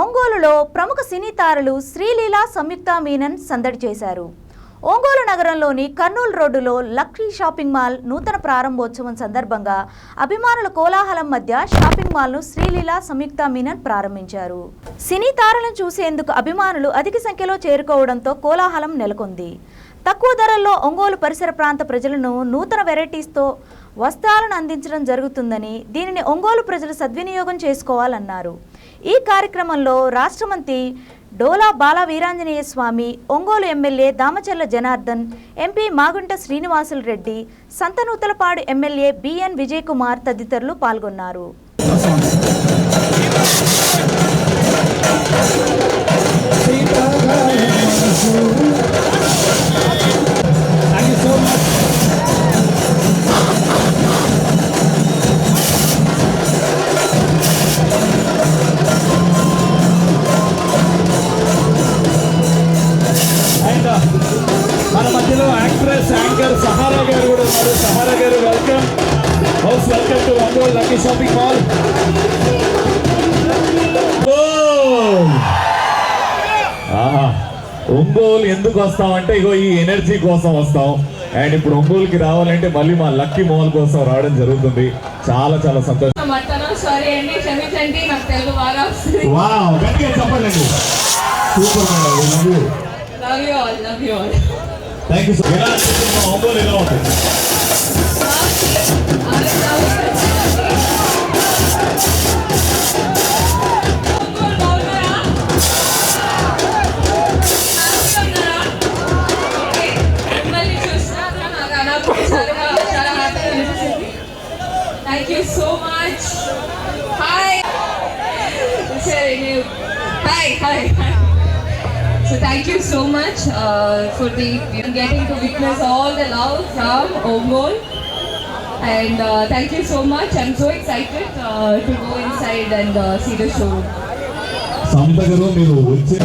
ఒంగోలులో ప్రముఖ సినీ తారలు శ్రీలీల సంయుక్త మీనన్ సందడి చేశారు. ఒంగోలు నగరంలోని కర్నూలు రోడ్డులో లక్ష్మీ షాపింగ్ మాల్ నూతన ప్రారంభోత్సవం సందర్భంగా అభిమానుల కోలాహలం మధ్య షాపింగ్ మాల్ను శ్రీలీల సంయుక్త మీనన్ ప్రారంభించారు. సినీ తారలను చూసేందుకు అభిమానులు అధిక సంఖ్యలో చేరుకోవడంతో కోలాహలం నెలకొంది. తక్కువ ధరల్లో ఒంగోలు పరిసర ప్రాంత ప్రజలను నూతన వెరైటీస్తో వస్త్రాలను అందించడం జరుగుతుందని దీనిని ఒంగోలు ప్రజలు సద్వినియోగం చేసుకోవాలన్నారు. ఈ కార్యక్రమంలో రాష్ట్ర మంత్రి Dola Bala Veeranjaneya Swamy Ongole MLA Damacharla Janardhan MP Magunta Srinivasulu Reddy Santhanuthalapadu MLA BN Vijay Kumar తదితరులు పాల్గొన్నారు. Thank ఉన్నారు సహారా గారు welcome house welcome to Ongole lucky shopping mall ఆహా ఒంగోలు ఎందుకు వస్తామంటే ఇగో ఈ ఎనర్జీ కోసం వస్తాం. అండ్ ఇప్పుడు ఒంగోలుకి రావాలంటే మళ్ళీ మా లక్కీ మాల్ కోసం రావడం జరుగుతుంది. చాలా చాలా సంతోషం. చెప్పండి. Super madam thank you sir ಒಬ್ಬರು ಏನೋ Thank you so much. Hi. Hi. Hi. Hi. So thank you so much uh, for the getting to witness all the love from Ongol. And uh, thank you so much. I'm so excited uh, to go inside and uh, see the show. సంతగరు మీరు వచ్చే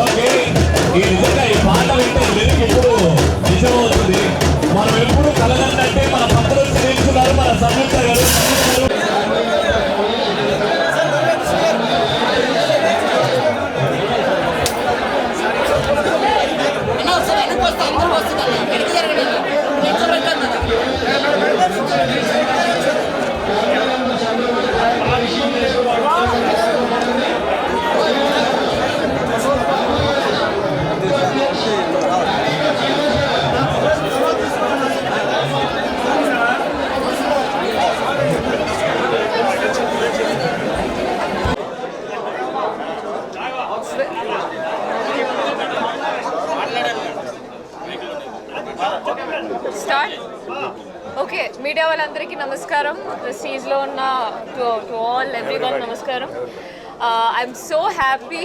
okay ఈ నిజంగా ఈ పాట వింటే వెనక్కి ఎప్పుడు నిజమవుతుంది మనం ఎప్పుడు కలగంటే మన పక్కన మన సంయుక్త గారు అన్నా ఒకసారి వెనక్కి వస్తే ఎందుకు వస్తుంది అన్న వెనక్కి జరగండి వెనక్కి పెట్టండి అన్న. స్టార్ట్ ఓకే మీడియా వాళ్ళందరికీ నమస్కారం. ప్రెస్టీజ్లో ఉన్న to to all everyone నమస్కారం. ఐఎమ్ సో హ్యాపీ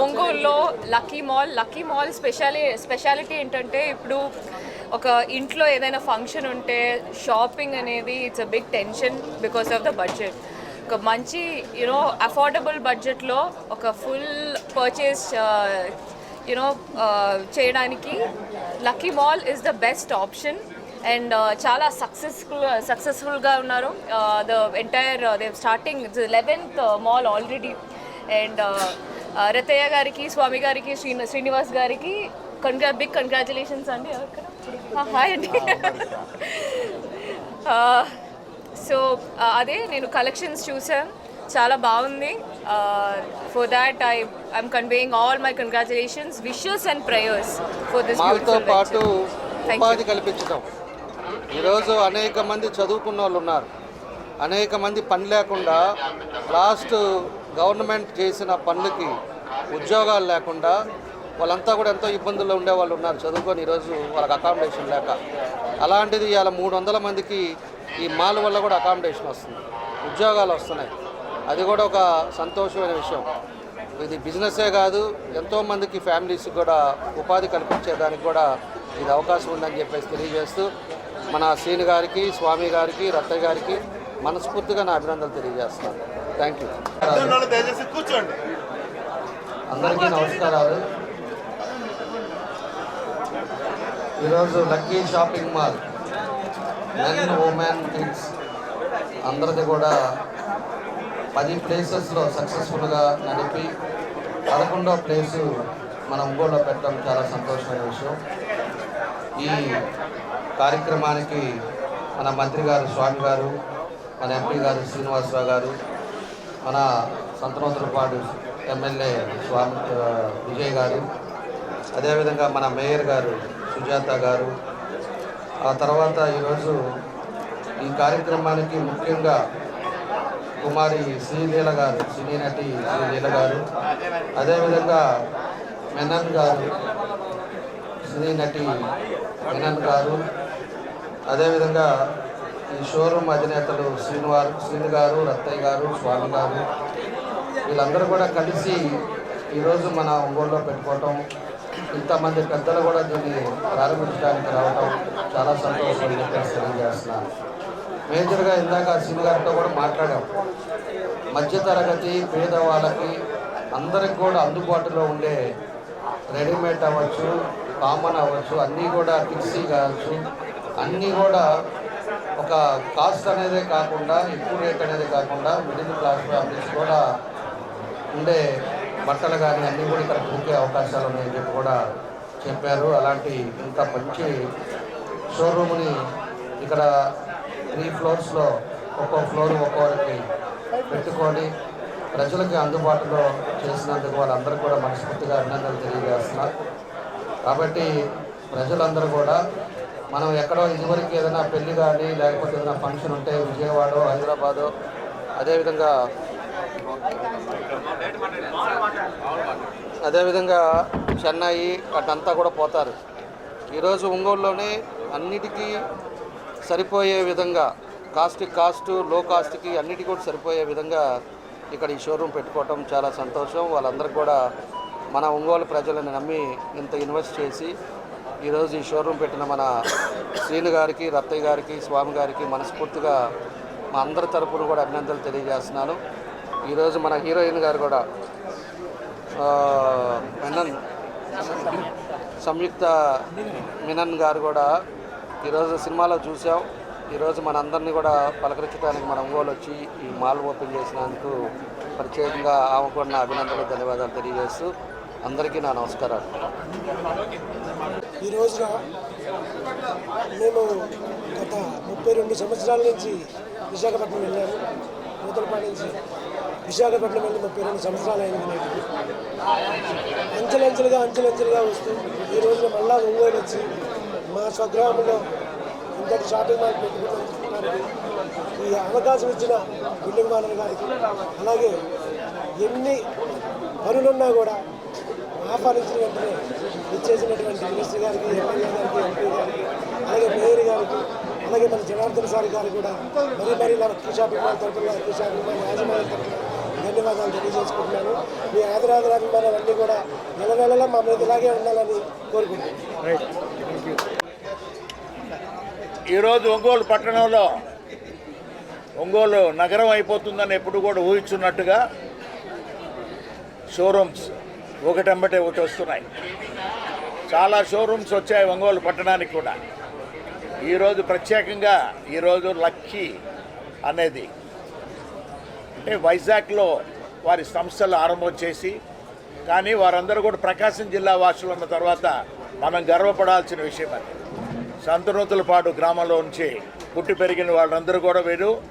ఒంగోలులో lucky mall. Lucky mall speciality speciality ఏంటంటే ఇప్పుడు ఒక ఇంట్లో ఏదైనా ఫంక్షన్ ఉంటే షాపింగ్ అనేది it's a big tension because of the budget ఒక మంచి యూనో అఫోర్డబుల్ బడ్జెట్లో ఒక ఫుల్ పర్చేస్ యునో చేయడానికి lucky mall is the best option and చాలా సక్సెస్ఫుల్ సక్సెస్ఫుల్గా ఉన్నారు. The entire they starting eleventh mall already and Rattaiah గారికి స్వామి గారికి శ్రీని శ్రీనివాస్ గారికి కంగ్రా బిగ్ కంగ్రాచులేషన్స్ అండి. హాయ్ అండి. సో అదే నేను కలెక్షన్స్ చూసాను చాలా బాగుంది. For that I I'm conveying all my congratulations wishes and prayers for this పాటు Thank ఉపాధి కల్పించడం ఈరోజు అనేక మంది చదువుకున్న వాళ్ళు ఉన్నారు. అనేక మంది పని లేకుండా లాస్ట్ గవర్నమెంట్ చేసిన పనులకి ఉద్యోగాలు లేకుండా వాళ్ళంతా కూడా ఎంతో ఇబ్బందుల్లో ఉండే వాళ్ళు ఉన్నారు చదువుకొని ఈరోజు వాళ్ళకి అకామిడేషన్ లేక. అలాంటిది ఇవాళ మూడు వందల మందికి ఈ మాల్ వల్ల కూడా అకామిడేషన్ వస్తుంది. ఉద్యోగాలు వస్తున్నాయి. అది కూడా ఒక సంతోషమైన విషయం. ఇది బిజినెసే కాదు ఎంతోమందికి ఫ్యామిలీస్కి కూడా ఉపాధి కల్పించేదానికి కూడా ఇది అవకాశం ఉందని చెప్పేసి తెలియజేస్తూ మన శ్రీని గారికి స్వామి గారికి రత్తయ్య గారికి మనస్ఫూర్తిగా నా అభినందనలు తెలియజేస్తున్నాను థ్యాంక్ యూ అందరికీ నమస్కారాలు. ఈరోజు lucky shopping mall. Men women kids అందరిది కూడా పది ప్లేసెస్లో సక్సెస్ఫుల్గా నడిపి పదకొండో ప్లేసు మన ఒంగోలులో పెట్టడం చాలా సంతోషమైన విషయం. ఈ కార్యక్రమానికి మన మంత్రి గారు స్వామి గారు మన ఎంపీ గారు శ్రీనివాసరావు గారు మన సంతనోత్తరపాడు ఎమ్మెల్యే స్వామి విజయ్ గారు అదేవిధంగా మన మేయర్ గారు సుజాత గారు. ఆ తర్వాత ఈరోజు ఈ కార్యక్రమానికి ముఖ్యంగా కుమారి శ్రీలీల గారు సినీ నటి శ్రీలీల గారు అదేవిధంగా మెనన్ గారు సినీ నటి మెనన్ గారు అదేవిధంగా ఈ షోరూమ్ అధినేతలు శ్రీనివారు శ్రీను గారు రత్తయ్య గారు స్వామి గారు వీళ్ళందరూ కూడా కలిసి ఈరోజు మన ఒంగోలులో పెట్టుకోవటం ఇంతమంది పెద్దలు కూడా దీన్ని ప్రారంభించడానికి రావటం చాలా సంతోషం చెప్పేసి తెలియజేస్తున్నాను. మేజర్గా ఇందాక శ్రీను గారితో కూడా మాట్లాడాం. మధ్యతరగతి పేదవాళ్ళకి అందరికి కూడా అందుబాటులో ఉండే రెడీమేడ్ అవ్వచ్చు కామన్ అవ్వచ్చు అన్నీ కూడా టిక్సీ కావచ్చు అన్నీ కూడా ఒక కాస్ట్ అనేదే కాకుండా ఎక్కువ రేట్ అనేది కాకుండా మిడిల్ క్లాస్ ఫ్యామిలీస్ కూడా ఉండే బట్టలు కానీ అన్నీ కూడా ఇక్కడ దొరికే అవకాశాలు ఉన్నాయని చెప్పి కూడా చెప్పారు. అలాంటి ఇంత మంచి షోరూమ్ని ఇక్కడ త్రీ ఫ్లోర్స్లో ఒక్కో ఫ్లోర్ ఒక్కొక్కరికి పెట్టుకొని ప్రజలకి అందుబాటులో చేసినందుకు వాళ్ళందరూ కూడా మనస్ఫూర్తిగా అభినందనలు తెలియజేస్తున్నారు. కాబట్టి ప్రజలందరూ కూడా మనం ఎక్కడో ఇదివరకు ఏదైనా పెళ్ళి కానీ లేకపోతే ఏదైనా ఫంక్షన్ ఉంటే విజయవాడ హైదరాబాదు అదేవిధంగా అదేవిధంగా చెన్నై అటంతా కూడా పోతారు. ఈరోజు ఒంగోలులోనే అన్నిటికీ సరిపోయే విధంగా కాస్ట్ కాస్ట్లో కాస్ట్కి అన్నిటికీ కూడా సరిపోయే విధంగా ఇక్కడ ఈ షోరూమ్ పెట్టుకోవటం చాలా సంతోషం. వాళ్ళందరికీ కూడా మన ఒంగోలు ప్రజలను నమ్మి ఇంత ఇన్వెస్ట్ చేసి ఈరోజు ఈ షోరూమ్ పెట్టిన మన శ్రీను గారికి రత్తయ్య గారికి స్వామి గారికి మనస్ఫూర్తిగా మా అందరి తరపున కూడా అభినందనలు తెలియజేస్తున్నాను. ఈరోజు మన హీరోయిన్ గారు కూడా మినన్ మెనన్ సంయుక్త మినన్ గారు కూడా ఈరోజు సినిమాలో చూసాం ఈరోజు మనందరినీ కూడా పలకరించడానికి మన ఒంగోలు వచ్చి ఈ మాల్ ఓపెన్ చేసినందుకు ప్రత్యేకంగా ఆమె కూడా నా అభినందనలు ధన్యవాదాలు తెలియజేస్తూ అందరికీ నా నమస్కారాలు. ఈ రోజున మేము గత ముప్పై రెండు సంవత్సరాల నుంచి విశాఖపట్నం వెళ్ళాము. నూతలపాటి నుంచి విశాఖపట్నం వెళ్ళి ముప్పై రెండు సంవత్సరాలు అయింది నేటికి అంచెలంచెలుగా అంచెలంచెలుగా వస్తూ ఈ రోజున మళ్ళా ఒంగోలు వచ్చి మా స్వగ్రామంలో ఇంతటి షాపింగ్ మాల్ పెట్టుకున్నందుకు ఈ అవకాశం ఇచ్చిన బిల్డింగ్ మాలర్ గారికి అలాగే ఎన్ని పనులున్నా కూడా ఆహ్వానించిన వెంటనే ఇచ్చేసినటువంటి మినిస్టర్ గారికి ఎమ్మెల్యే గారికి ఎంపీ గారికి అలాగే మేయర్ గారికి అలాగే మన జనార్దన్ సార్ గారు కూడా మరీ మరీ మన షాపింగ్ మాల్ తరఫున లక్కీ షాపింగ్ తరఫున ధన్యవాదాలు తెలియజేసుకుంటున్నాను. మీ ఆదరాదరాభిమానాలన్నీ కూడా నెల నెలలా మా మీద ఇలాగే ఉండాలని కోరుకుంటున్నాను. ఈరోజు ఒంగోలు పట్టణంలో ఒంగోలు నగరం అయిపోతుందని ఎప్పుడు కూడా ఊహించున్నట్టుగా షోరూమ్స్ ఒకటెంబటే ఒకటి వస్తున్నాయి. చాలా షోరూమ్స్ వచ్చాయి ఒంగోలు పట్టణానికి కూడా. ఈరోజు ప్రత్యేకంగా ఈరోజు లక్కీ అనేది. అంటే వైజాగ్లో వారి సంస్థలు ఆరంభం చేసి కానీ వారందరూ కూడా ప్రకాశం జిల్లా వాసులు ఉన్న తర్వాత మనం గర్వపడాల్సిన విషయం అది. సంతనూతులపాడు గ్రామంలో నుంచి పుట్టి పెరిగిన వాళ్ళందరూ కూడా వీరు.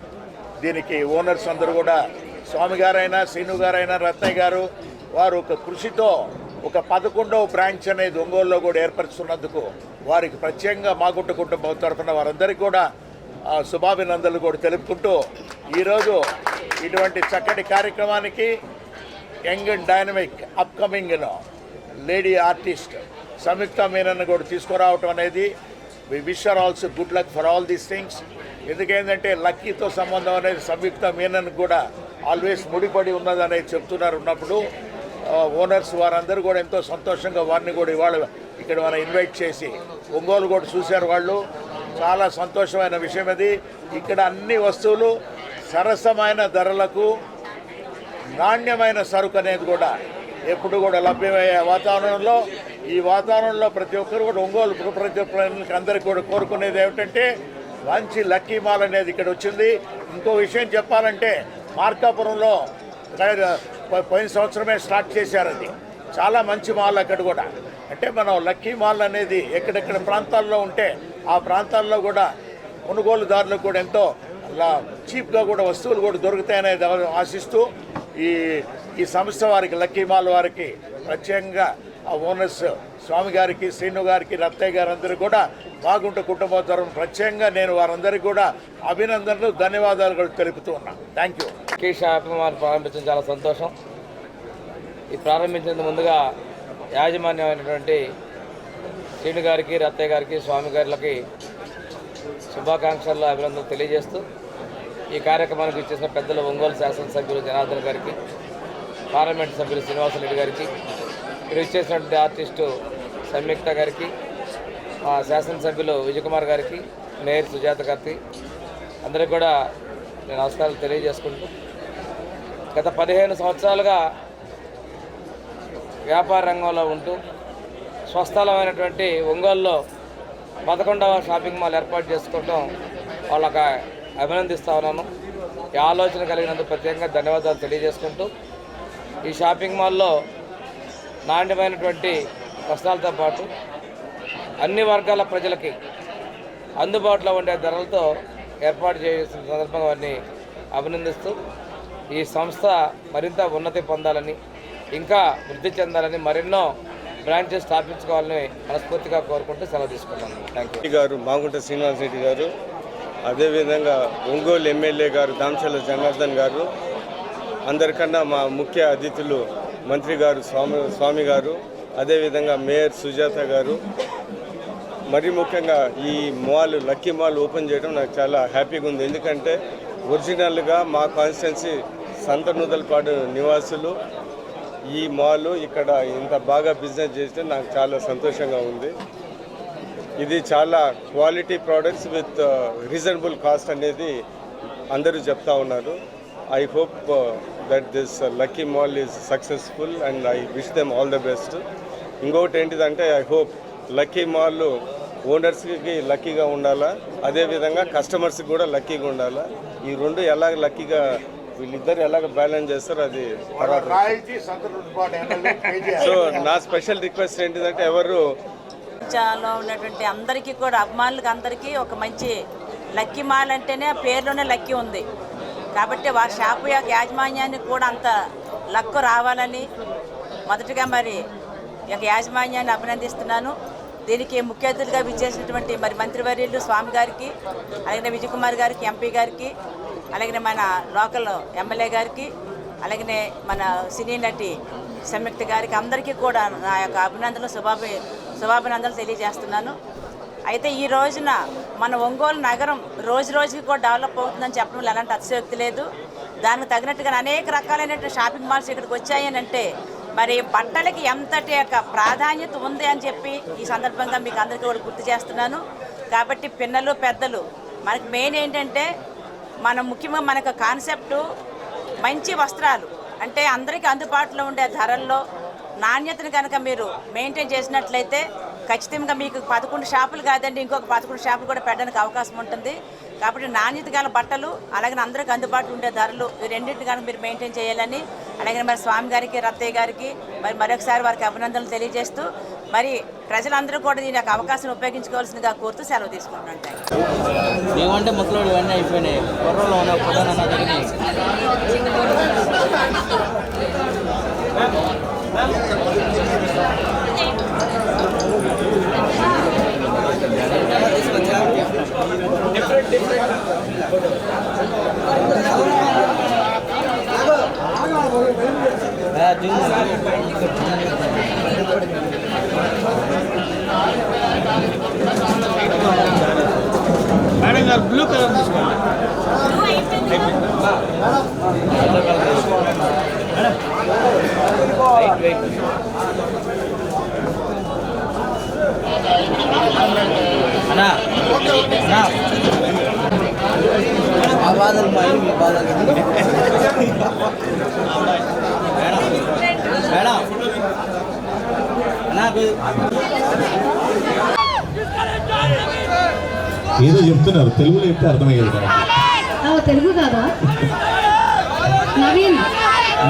దీనికి ఓనర్స్ అందరూ కూడా స్వామి గారైనా శ్రీను గారైనా రత్నయ్య గారు వారు ఒక కృషితో ఒక పదకొండవ బ్రాంచ్ అనేది ఒంగోలులో కూడా ఏర్పరుస్తున్నందుకు వారికి ప్రత్యేకంగా మాగుంట కుటుంబం తరఫున వారందరికీ కూడా శుభాభినందనలు కూడా తెలుపుకుంటూ ఈరోజు ఇటువంటి చక్కటి కార్యక్రమానికి young and dynamic upcoming lady artist Samyuktha మీనన్ను కూడా తీసుకురావటం అనేది we wish are also good luck for all these things. ఎందుకేంటంటే లక్కీతో సంబంధం అనేది సంయుక్త మీనన్ కూడా ఆల్వేస్ ముడిపడి ఉన్నది అనేది చెప్తున్నారు ఉన్నప్పుడు ఓనర్స్ వారందరూ కూడా ఎంతో సంతోషంగా వారిని కూడా ఇవాళ ఇక్కడ మనం ఇన్వైట్ చేసి ఒంగోలు కూడా చూశారు వాళ్ళు. చాలా సంతోషమైన విషయం అది. ఇక్కడ అన్ని వస్తువులు సరసమైన ధరలకు నాణ్యమైన సరుకు అనేది కూడా ఎప్పుడు కూడా లభ్యమయ్యే వాతావరణంలో ఈ వాతావరణంలో ప్రతి ఒక్కరు కూడా ఒంగోలు ప్రతి అందరికీ కూడా కోరుకునేది ఏమిటంటే మంచి లక్కీ మాల్ అనేది ఇక్కడ వచ్చింది. ఇంకో విషయం చెప్పాలంటే మార్కాపురంలో పోయిన సంవత్సరమే స్టార్ట్ చేశారు అది. చాలా మంచి మాల్ అక్కడ కూడా. అంటే మనం లక్కీ మాల్ అనేది ఎక్కడెక్కడ ప్రాంతాల్లో ఉంటే ఆ ప్రాంతాల్లో కూడా కొనుగోలుదారులకు కూడా ఎంతో లా- చీప్గా కూడా వస్తువులు కూడా దొరుకుతాయనేది ఆశిస్తూ ఈ ఈ సంస్థ వారికి లక్కీ మాల్ వారికి ప్రత్యేకంగా ఆ ఓనర్స్ స్వామి గారికి శ్రీను గారికి రత్తయ్య గారు అందరూ కూడా బాగుంట కుటుంబ తరఫున ప్రత్యేకంగా నేను వారందరికీ కూడా అభినందనలు ధన్యవాదాలు కూడా తెలుపుతూ ఉన్నాను థ్యాంక్ యూ కే అభిమానం ప్రారంభించడం చాలా సంతోషం. ఈ ప్రారంభించేందుకు ముందుగా యాజమాన్యమైనటువంటి శ్రీను గారికి రత్తయ్య గారికి స్వామి గారికి శుభాకాంక్షల్లో అభినందనలు తెలియజేస్తూ ఈ కార్యక్రమానికి ఇచ్చేసిన పెద్దలు ఒంగోలు శాసనసభ్యులు జనార్దన్ గారికి పార్లమెంట్ సభ్యులు శ్రీనివాసరెడ్డి గారికి ఇక్కడ ఇచ్చేసినటువంటి ఆర్టిస్టు సంయుక్త గారికి మా శాసనసభ్యులు విజయకుమార్ గారికి మేయర్ సుజాత గారికి అందరికీ కూడా నేను నమస్కారాలు తెలియజేసుకుంటూ గత పదిహేను సంవత్సరాలుగా వ్యాపార రంగంలో ఉంటూ స్వస్థలమైనటువంటి ఒంగోలులో పదకొండవ షాపింగ్ మాల్ ఏర్పాటు చేసుకోవడం వాళ్ళకి అభినందిస్తా ఉన్నాను. ఈ ఆలోచన కలిగినందుకు ప్రత్యేకంగా ధన్యవాదాలు తెలియజేసుకుంటూ ఈ షాపింగ్ మాల్లో నాణ్యమైనటువంటి వస్త్రాలతో పాటు అన్ని వర్గాల ప్రజలకి అందుబాటులో ఉండే ధరలతో ఏర్పాటు చేసిన సందర్భంగా వారిని అభినందిస్తూ ఈ సంస్థ మరింత ఉన్నతి పొందాలని ఇంకా వృద్ధి చెందాలని మరెన్నో బ్రాంచెస్ స్థాపించుకోవాలని మనస్ఫూర్తిగా కోరుకుంటూ సెలవు తీసుకుంటాను థ్యాంక్ యూ గారు మాగుంట శ్రీనివాస్ రెడ్డి గారు అదేవిధంగా ఒంగోలు ఎమ్మెల్యే గారు దామచల జనార్దన్ గారు అందరికన్నా మా ముఖ్య అతిథులు మంత్రి గారు స్వామి స్వామి గారు అదేవిధంగా మేయర్ సుజాత గారు మరీ ముఖ్యంగా ఈ మాల్ లక్కీ మాల్ ఓపెన్ చేయడం నాకు చాలా హ్యాపీగా ఉంది. ఎందుకంటే ఒరిజినల్గా మా కాన్స్టిట్యున్సీ సంతనూతలపాడు నివాసులు ఈ మాల్ ఇక్కడ ఇంత బాగా బిజినెస్ చేస్తే నాకు చాలా సంతోషంగా ఉంది. ఇది చాలా quality products with reasonable cost అనేది అందరూ చెప్తా ఉన్నారు. I hope that this lucky mall is successful and I wish them all the best ఇంకొకటి ఏంటిదంటే ఐ హోప్ లక్కీ మాల్ ఓనర్స్కి లక్కీగా ఉండాలా? అదేవిధంగా కస్టమర్స్కి కూడా లక్కీగా ఉండాలా? ఈ రెండు ఎలాగ లక్కీగా వీళ్ళిద్దరు ఎలాగ బ్యాలెన్స్ చేస్తారో అది సో నా స్పెషల్ రిక్వెస్ట్ ఏంటిదంటే ఎవరు ప్రపంచంలో ఉన్నటువంటి అందరికీ కూడా అభిమానులకు అందరికీ ఒక మంచి లక్కీ మాల్ అంటేనే ఆ పేరులోనే లక్కీ ఉంది. కాబట్టి వారి షాపు యొక్క యాజమాన్యానికి కూడా అంత లక్కు రావాలని మొదటగా మరి ఈ యొక్క యాజమాన్యాన్ని అభినందిస్తున్నాను. దీనికి ముఖ్య అతిథులుగా విచ్చేసినటువంటి మరి మంత్రివర్యులు స్వామి గారికి అలాగే విజయ్ కుమార్ గారికి ఎంపీ గారికి అలాగే మన లోకల్ ఎమ్మెల్యే గారికి అలాగే మన సినీ నటి సంయుక్త గారికి అందరికీ కూడా నా యొక్క అభినందనలు శుభాభి శుభాభినందనలు తెలియజేస్తున్నాను. అయితే ఈ రోజున మన ఒంగోలు నగరం రోజు రోజుకి కూడా డెవలప్ అవుతుందని చెప్పడంలో ఎలాంటి అతిశయోక్తి లేదు. దానికి తగినట్టుగా అనేక రకాలైనటువంటి షాపింగ్ మాల్స్ ఇక్కడికి వచ్చాయని అంటే మరి బట్టలకి ఎంతటి యొక్క ప్రాధాన్యత ఉంది అని చెప్పి ఈ సందర్భంగా మీకు అందరికీ కూడా గుర్తు చేస్తున్నాను. కాబట్టి పిన్నలు పెద్దలు మనకు మెయిన్ ఏంటంటే మన ముఖ్యంగా మనకు కాన్సెప్టు మంచి వస్త్రాలు. అంటే అందరికీ అందుబాటులో ఉండే ధరల్లో నాణ్యతను కనుక మీరు మెయింటైన్ చేసినట్లయితే ఖచ్చితంగా మీకు పదకొండు షాపులు కాదండి ఇంకొక పదకొండు షాపులు కూడా పెట్టడానికి అవకాశం ఉంటుంది. కాబట్టి నాణ్యత గల బట్టలు అలాగే అందరికి అందుబాటులో ఉండే ధరలు ఈ రెండింటిని కనుక మీరు మెయింటైన్ చేయాలని అలాగే మరి స్వామి గారికి రత్తయ్య గారికి మరి మరొకసారి వారికి అభినందనలు తెలియజేస్తూ మరి ప్రజలందరూ కూడా దీని యొక్క అవకాశం ఉపయోగించుకోవాల్సిందిగా కోరుతూ సెలవు తీసుకుంటున్నాను. ఏమంటే ముసలోడు ఇవన్నీ అయిపోయినాయి. మేడం గారు బ్లూ కలర్ తీసుకోండి అన్నా అన్నా ఆ బాధలు మా మీ బాధలు మేడం. ఏదో చెప్తున్నారు తెలుగులో చెప్తే అర్థమయ్యేది కదా. తెలుగు కాదా? నవీన్.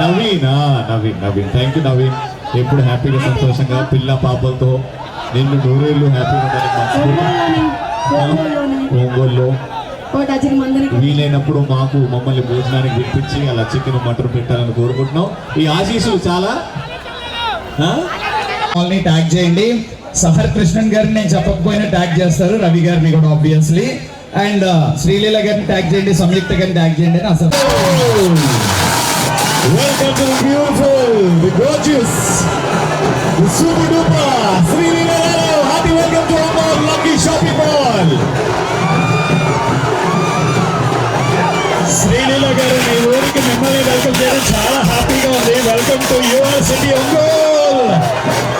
నవీన్ ఆ, Naveen Naveen. Thank you Naveen. ఎప్పుడు హ్యాపీగా సంతోషంగా పిల్ల పాపలతో నిన్ను నూరేళ్ళు హ్యాపీగా మందిని వీలైనప్పుడు మాకు మమ్మల్ని భోజనానికి పిలిపించి అలా చికెన్ మటన్ పెట్టాలని కోరుకుంటున్నాం. ఈ ఆశీస్సులు చాలా? వాళ్ళని ట్యాగ్ చేయండి. సహర్ కృష్ణన్ గారిని నేను చెప్పకపోయినా ట్యాగ్ చేస్తారు. రవి గారిని కూడా ఆబ్వియస్లీ అండ్ uh, శ్రీలీల గారిని ట్యాగ్ చేయండి సంయుక్త గారిని ట్యాగ్ చేయండి అని అసలు Welcome to the beautiful, the gorgeous, the super duper Sri Leela Happy welcome to our Lucky Shopping Mall. Sreeleela గారు మీ ఊరికి మిమ్మల్ని వెల్కమ్ చేయడం చాలా హ్యాపీగా ఉంది. Welcome to your city Ongole bola.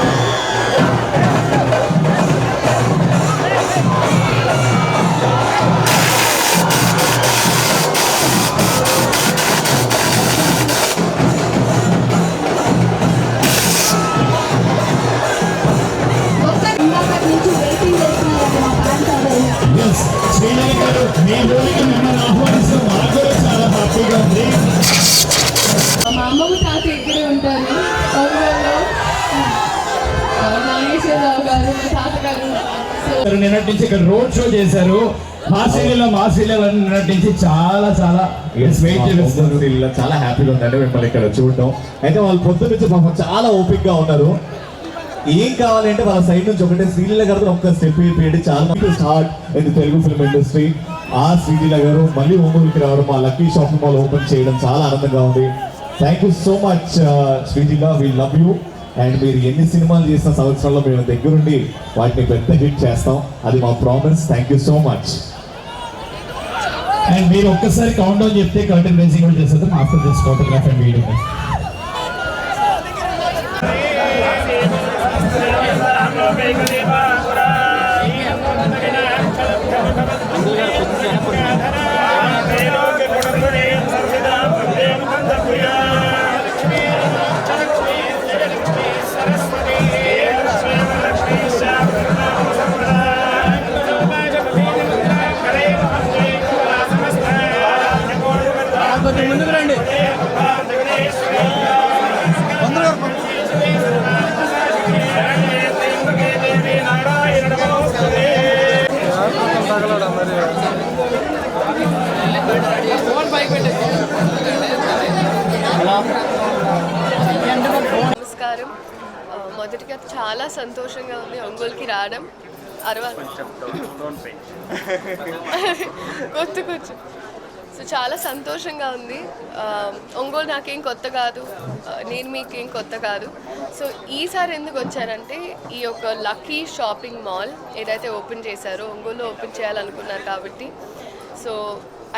Road show చేశారు. మా సీరియల్ మా సీరియల్ నిన్నటి నుంచి చాలా చాలా వెయిట్ చేస్తారు వీళ్ళ చాలా హ్యాపీగా ఉందండి మిమ్మల్ని ఇక్కడ చూడటం అయితే వాళ్ళు పొద్దున్న నుంచి పాపం చాలా ఓపిక్గా ఉన్నారు. ఏం కావాలంటే వాళ్ళ సైడ్ నుంచి ఒకటే శ్రీలీల గారితో ఒక్క స్టెప్ వేయండి చాలా. స్టార్ట్ తెలుగు ఫిల్మ్ ఇండస్ట్రీ ఆ శ్రీలీల గారు మళ్ళీ ఒంగోలుకి రావడం మా లక్కీ షాపింగ్ మాల్ ఓపెన్ చేయడం చాలా ఆనందంగా ఉంది. Thank you so much Sreeleela we love you and మీరు ఎన్ని సినిమాలు చేసిన సంవత్సరంలో మేము దగ్గరుండి వాటిని పెద్ద హిట్ చేస్తాం అది మా promise thank you so much and మీరు ఒక్కసారి కౌంట్ డౌన్ చెప్తే కర్టన్ రేసింగ్ కూడా చేస్తారు after this photograph and video మొదటిగా చాలా సంతోషంగా ఉంది ఒంగోలుకి రావడం. అరవా కొత్త కొంచెం సో చాలా సంతోషంగా ఉంది. ఒంగోలు నాకేం కొత్త కాదు. నేను మీకేం కొత్త కాదు. సో ఈసారి ఎందుకు వచ్చారంటే ఈ యొక్క లక్కీ షాపింగ్ మాల్ ఏదైతే ఓపెన్ చేశారో ఒంగోలు ఓపెన్ చేయాలనుకున్నారు కాబట్టి. So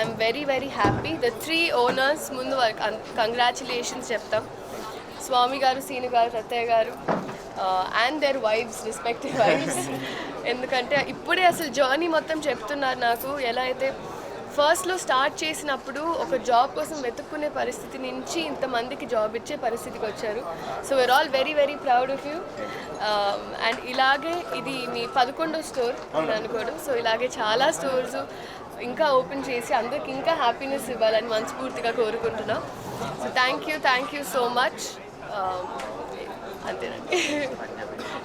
I'm very very happy. The three owners ముందు కంగ్రాచులేషన్స్ చెప్తాం. స్వామి గారు సీను గారు రత్తయ్య గారు and their wives respective wives ఎందుకంటే ఇప్పుడే అసలు జర్నీ మొత్తం చెప్తున్నారు నాకు. ఎలా అయితే ఫస్ట్లో స్టార్ట్ చేసినప్పుడు ఒక జాబ్ కోసం వెతుక్కునే పరిస్థితి నుంచి ఇంతమందికి జాబ్ ఇచ్చే పరిస్థితికి వచ్చారు. So we are all very very proud of you and ఇలాగే ఇది మీ పదకొండో స్టోర్ అనుకోవడం. సో ఇలాగే చాలా స్టోర్స్ ఇంకా ఓపెన్ చేసి అందరికి ఇంకా హ్యాపీనెస్ ఇవ్వాలని మనస్ఫూర్తిగా కోరుకుంటున్నాం. So thank you thank you so much అంతేనండి.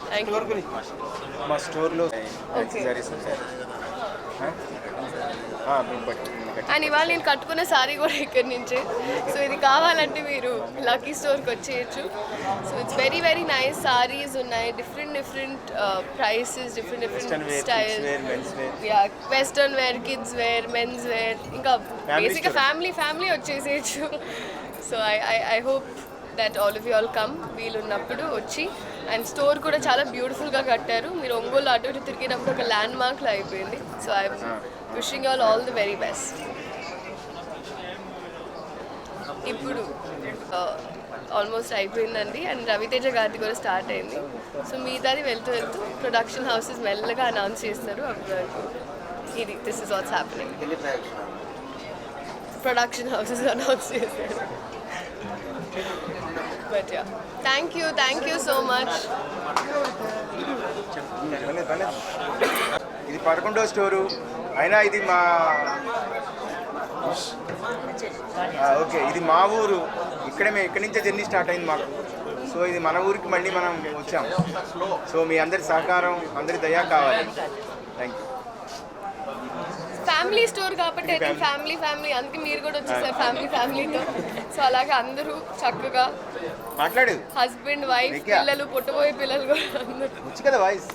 థ్యాంక్ యూ మా స్టోర్లో ఉంటాయి. అండ్ ఇవాళ నేను కట్టుకున్న సారీ కూడా ఇక్కడి నుంచే. సో ఇది కావాలంటే మీరు లక్కీ స్టోర్కి వచ్చేయచ్చు. So it's very very nice saris ఉన్నాయి. Different different prices different different style western wear kids wear men's wear ఇంకా బేసిక్గా family family వచ్చేసేయచ్చు. So I I I hope that all of you all come వీలున్నప్పుడు వచ్చి. And store కూడా చాలా బ్యూటిఫుల్గా కట్టారు. మీరు ఒంగోలు అటు ఇటు తిరిగినప్పుడు ఒక ల్యాండ్ మార్క్లో అయిపోయింది. So I wishing all all the very best ఇప్పుడు ఆల్మోస్ట్ అయిపోయిందండి. అండ్ రవితేజ గారిది కూడా స్టార్ట్ అయింది. సో మిగతాది వెళ్తూ వెళ్తూ ప్రొడక్షన్ హౌసెస్ మెల్లగా అనౌన్స్ చేస్తారు. వరకు ఇది this is what's happening production houses announce చేశారు but yeah thank you thank you so much ఇది పదకొండో స్టోరు. అయినా ఇది మా ఓకే ఇది మా ఊరు. ఇక్కడే మేము ఇక్కడి నుంచే జర్నీ స్టార్ట్ అయింది మాకు. సో ఇది మన ఊరికి మళ్ళీ మనం వచ్చాం. సో మీ అందరి సహకారం అందరి దయా కావాలి. థ్యాంక్ యూ ఫ్యామిలీ స్టోర్ కాబట్టి అయితే ఫ్యామిలీ ఫ్యామిలీ. అందుకే మీరు కూడా వచ్చేసారు ఫ్యామిలీ ఫ్యామిలీతో. సో అలాగే అందరూ చక్కగా మాట్లాడు. Husband wife. పిల్లలు పుట్టబోయే పిల్లలు కూడా అందరూ. కదా వాయిస్.